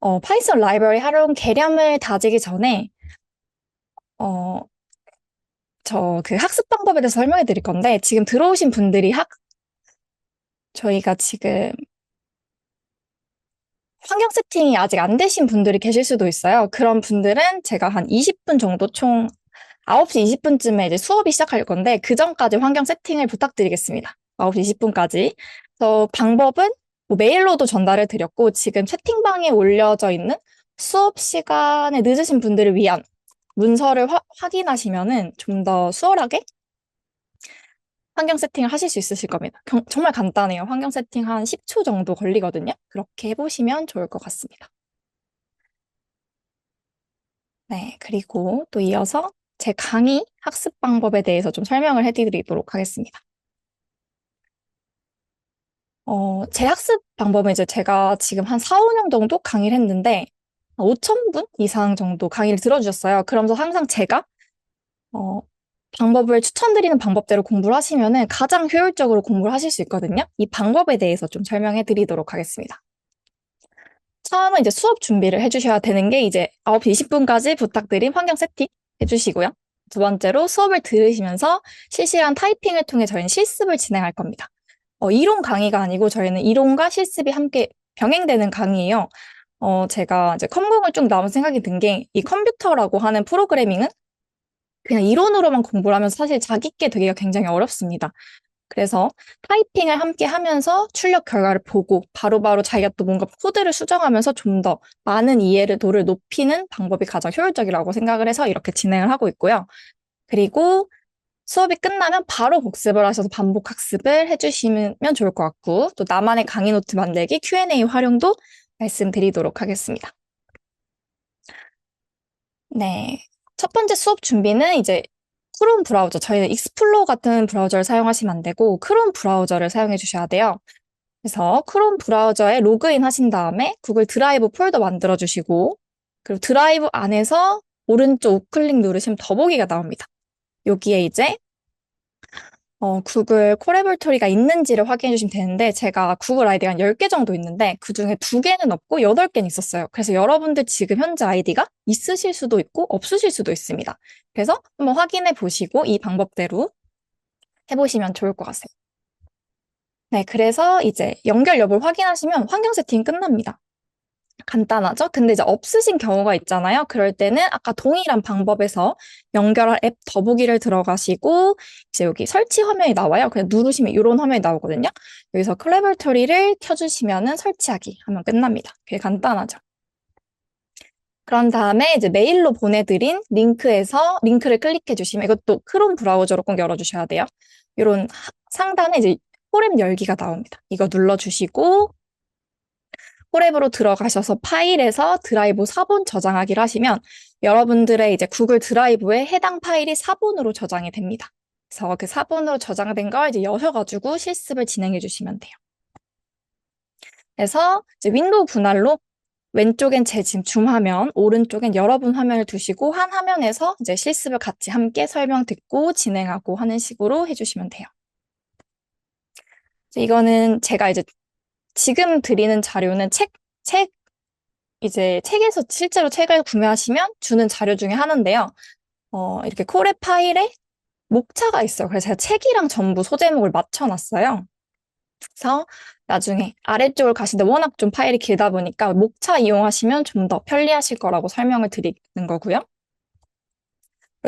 어, 파이썬 라이브러리 활용 개념을 다지기 전에, 어, 저 그 학습 방법에 대해서 설명해 드릴 건데, 지금 들어오신 분들이 학, 저희가 지금 환경 세팅이 아직 안 되신 분들이 계실 수도 있어요. 그런 분들은 제가 한 20분 정도 총 9시 20분쯤에 이제 수업이 시작할 건데, 그 전까지 환경 세팅을 부탁드리겠습니다. 9시 20분까지. 그 방법은 뭐 메일로도 전달을 드렸고, 지금 채팅방에 올려져 있는 수업 시간에 늦으신 분들을 위한 문서를 화, 확인하시면은 좀 더 수월하게 환경 세팅을 하실 수 있으실 겁니다. 경, 정말 간단해요. 환경 세팅 한 10초 정도 걸리거든요. 그렇게 해보시면 좋을 것 같습니다. 네, 그리고 또 이어서 제 강의 학습 방법에 대해서 좀 설명을 해드리도록 하겠습니다. 어, 제 학습 방법은 이제 제가 지금 한 4, 5년 정도 강의를 했는데, 5,000분 이상 정도 강의를 들어주셨어요. 그러면서 항상 제가, 어, 방법을 추천드리는 방법대로 공부를 하시면은 가장 효율적으로 공부를 하실 수 있거든요. 이 방법에 대해서 좀 설명해 드리도록 하겠습니다. 처음은 이제 수업 준비를 해주셔야 되는 게 이제 9시 20분까지 부탁드린 환경 세팅 해주시고요. 두 번째로 수업을 들으시면서 실시간 타이핑을 통해 저희는 실습을 진행할 겁니다. 어, 이론 강의가 아니고 저희는 이론과 실습이 함께 병행되는 강의예요. 어, 제가 이제 컴공을 쭉 나온 생각이 든 게 이 컴퓨터라고 하는 프로그래밍은 그냥 이론으로만 공부를 하면 사실 자기께 되기가 굉장히 어렵습니다. 그래서 타이핑을 함께 하면서 출력 결과를 보고 바로바로 바로 자기가 또 뭔가 코드를 수정하면서 좀 더 많은 이해도를 높이는 방법이 가장 효율적이라고 생각을 해서 이렇게 진행을 하고 있고요. 그리고 수업이 끝나면 바로 복습을 하셔서 반복 학습을 해주시면 좋을 것 같고 또 나만의 강의 노트 만들기 Q&A 활용도 말씀드리도록 하겠습니다. 네. 첫 번째 수업 준비는 이제 크롬 브라우저, 저희는 익스플로 같은 브라우저를 사용하시면 안 되고 크롬 브라우저를 사용해 주셔야 돼요. 그래서 크롬 브라우저에 로그인 하신 다음에 구글 드라이브 폴더 만들어 주시고 그리고 드라이브 안에서 오른쪽 우클릭 누르시면 더보기가 나옵니다. 여기에 이제 어, 구글 코레볼토리가 있는지를 확인해 주시면 되는데 제가 구글 아이디가 한 10개 정도 있는데 그중에 2개는 없고 8개는 있었어요. 그래서 여러분들 지금 현재 아이디가 있으실 수도 있고 없으실 수도 있습니다. 그래서 한번 확인해 보시고 이 방법대로 해보시면 좋을 것 같아요. 네, 그래서 이제 연결 여부를 확인하시면 환경 세팅 끝납니다. 간단하죠? 근데 이제 없으신 경우가 있잖아요. 그럴 때는 아까 동일한 방법에서 연결할 앱 더보기를 들어가시고 이제 여기 설치 화면이 나와요. 그냥 누르시면 이런 화면이 나오거든요. 여기서 클레버토리를 켜주시면은 설치하기 하면 끝납니다. 되게 간단하죠. 그런 다음에 이제 메일로 보내드린 링크에서 링크를 클릭해 주시면 이것도 크롬 브라우저로 꼭 열어주셔야 돼요. 이런 상단에 이제 포렘 열기가 나옵니다. 이거 눌러주시고 포랩으로 들어가셔서 파일에서 드라이브 4본 저장하기를 하시면 여러분들의 이제 구글 드라이브에 해당 파일이 4본으로 저장이 됩니다. 그래서 그 4본으로 저장된 걸 이제 여셔가지고 실습을 진행해 주시면 돼요. 그래서 이제 윈도우 분할로 왼쪽엔 제 지금 줌 화면, 오른쪽엔 여러분 화면을 두시고 한 화면에서 이제 실습을 같이 함께 설명 듣고 진행하고 하는 식으로 해주시면 돼요. 이거는 제가 이제 지금 드리는 자료는 책, 책, 이제 책에서 실제로 책을 구매하시면 주는 자료 중에 하나인데요. 어, 이렇게 코레 파일에 목차가 있어요. 그래서 제가 책이랑 전부 소제목을 맞춰놨어요. 그래서 나중에 아래쪽을 가시는데 워낙 좀 파일이 길다 보니까 목차 이용하시면 좀 더 편리하실 거라고 설명을 드리는 거고요.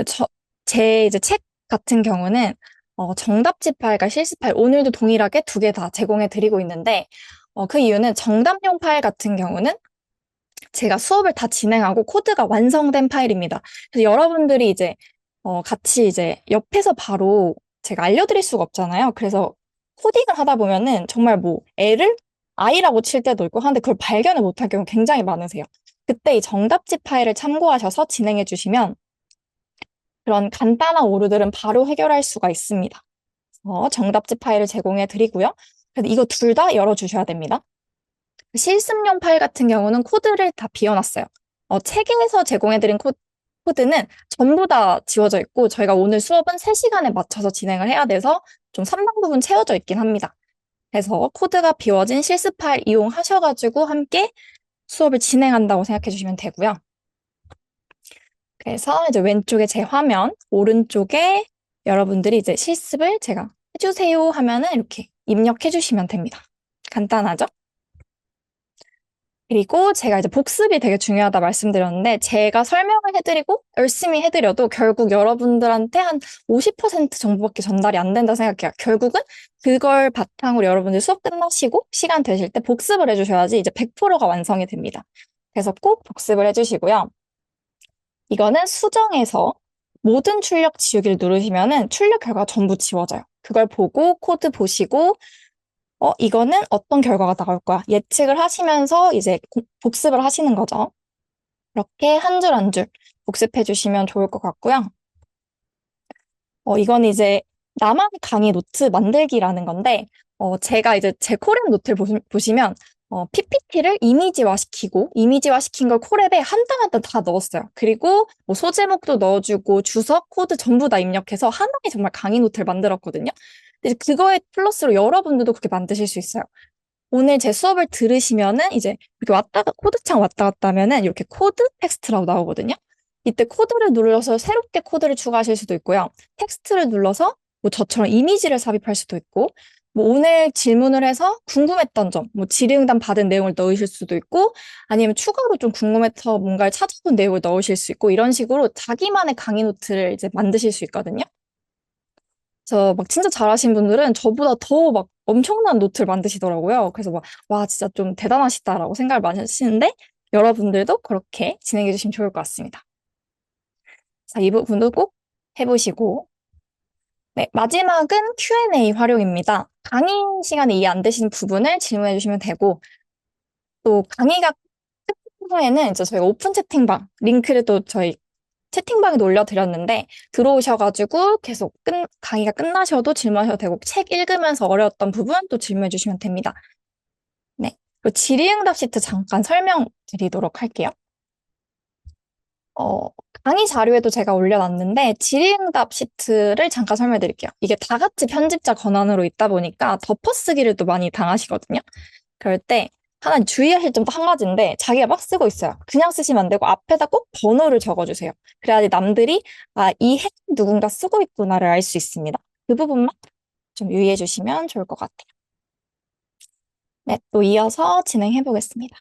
저, 제 이제 책 같은 경우는 어, 정답지 파일과 실습 파일 오늘도 동일하게 두 개 다 제공해 드리고 있는데 어, 그 이유는 정답용 파일 같은 경우는 제가 수업을 다 진행하고 코드가 완성된 파일입니다. 그래서 여러분들이 이제 어, 같이 이제 옆에서 바로 제가 알려드릴 수가 없잖아요. 그래서 코딩을 하다 보면은 정말 뭐 애를 I라고 칠 때도 있고 하는데 그걸 발견을 못할 경우 굉장히 많으세요. 그때 이 정답지 파일을 참고하셔서 진행해 주시면 그런 간단한 오류들은 바로 해결할 수가 있습니다. 어, 정답지 파일을 제공해 드리고요. 이거 둘 다 열어주셔야 됩니다. 실습용 파일 같은 경우는 코드를 다 비워놨어요. 어, 책에서 제공해드린 코, 코드는 전부 다 지워져 있고 저희가 오늘 수업은 3시간에 맞춰서 진행을 해야 돼서 좀 상당 부분 채워져 있긴 합니다. 그래서 코드가 비워진 실습 파일 이용하셔가지고 함께 수업을 진행한다고 생각해 주시면 되고요. 그래서 이제 왼쪽에 제 화면, 오른쪽에 여러분들이 이제 실습을 제가 해주세요 하면은 이렇게 입력해 주시면 됩니다. 간단하죠? 그리고 제가 이제 복습이 되게 중요하다 말씀드렸는데 제가 설명을 해드리고 열심히 해드려도 결국 여러분들한테 한 50% 정도밖에 전달이 안 된다 생각해요. 결국은 그걸 바탕으로 여러분들 수업 끝나시고 시간 되실 때 복습을 해주셔야지 이제 100%가 완성이 됩니다. 그래서 꼭 복습을 해주시고요. 이거는 수정에서 모든 출력 지우기를 누르시면은 출력 결과 전부 지워져요. 그걸 보고 코드 보시고 어, 이거는 어떤 결과가 나올 거야. 예측을 하시면서 이제 복습을 하시는 거죠. 이렇게 한 줄 한 줄 복습해 주시면 좋을 것 같고요. 어, 이건 이제 나만의 강의 노트 만들기라는 건데, 어, 제가 이제 제 코랩 노트를 보시, 면 어, PPT를 이미지화 시키고, 이미지화 시킨 걸 코랩에 한 단 한 단 다 넣었어요. 그리고 뭐 소제목도 넣어주고, 주석, 코드 전부 다 입력해서 하나의 정말 강의 노트를 만들었거든요. 근데 그거에 플러스로 여러분들도 그렇게 만드실 수 있어요. 오늘 제 수업을 들으시면은 이제 이렇게 왔다 가 코드창 왔다 갔다 하면은 이렇게 코드 텍스트라고 나오거든요. 이때 코드를 눌러서 새롭게 코드를 추가하실 수도 있고요. 텍스트를 눌러서 뭐 저처럼 이미지를 삽입할 수도 있고 뭐 오늘 질문을 해서 궁금했던 점, 뭐 질의응답 받은 내용을 넣으실 수도 있고 아니면 추가로 좀 궁금해서 뭔가를 찾아본 내용을 넣으실 수 있고 이런 식으로 자기만의 강의 노트를 이제 만드실 수 있거든요. 그래서 막 진짜 잘하신 분들은 저보다 더 막 엄청난 노트를 만드시더라고요. 그래서 막, 와, 진짜 좀 대단하시다라고 생각을 많이 하시는데, 여러분들도 그렇게 진행해 주시면 좋을 것 같습니다. 자, 이 부분도 꼭 해보시고. 네, 마지막은 Q&A 활용입니다. 강의 시간에 이해 안 되시는 부분을 질문해 주시면 되고, 또 강의가 끝난 후에는 이제 저희가 오픈 채팅방 링크를 또 저희 채팅방에 올려드렸는데 들어오셔가지고 계속 끝, 강의가 끝나셔도 질문하셔도 되고 책 읽으면서 어려웠던 부분 또 질문해 주시면 됩니다. 네. 그리고 질의응답 시트 잠깐 설명드리도록 할게요. 어, 강의 자료에도 제가 올려놨는데 질의응답 시트를 잠깐 설명드릴게요. 이게 다 같이 편집자 권한으로 있다 보니까 덮어쓰기를 또 많이 당하시거든요. 그럴 때 하나 주의하실 점도 한 가지인데 자기가 막 쓰고 있어요. 그냥 쓰시면 안 되고 앞에다 꼭 번호를 적어주세요. 그래야지 남들이 아, 이 핵 누군가 쓰고 있구나를 알 수 있습니다. 그 부분만 좀 유의해 주시면 좋을 것 같아요. 네, 또 이어서 진행해 보겠습니다.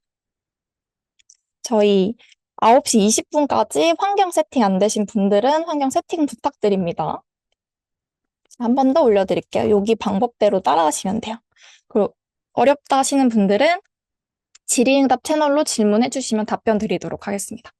저희 9시 20분까지 환경 세팅 안 되신 분들은 환경 세팅 부탁드립니다. 한 번 더 올려드릴게요. 여기 방법대로 따라하시면 돼요. 그리고 어렵다 하시는 분들은 질의응답 채널로 질문해 주시면 답변 드리도록 하겠습니다.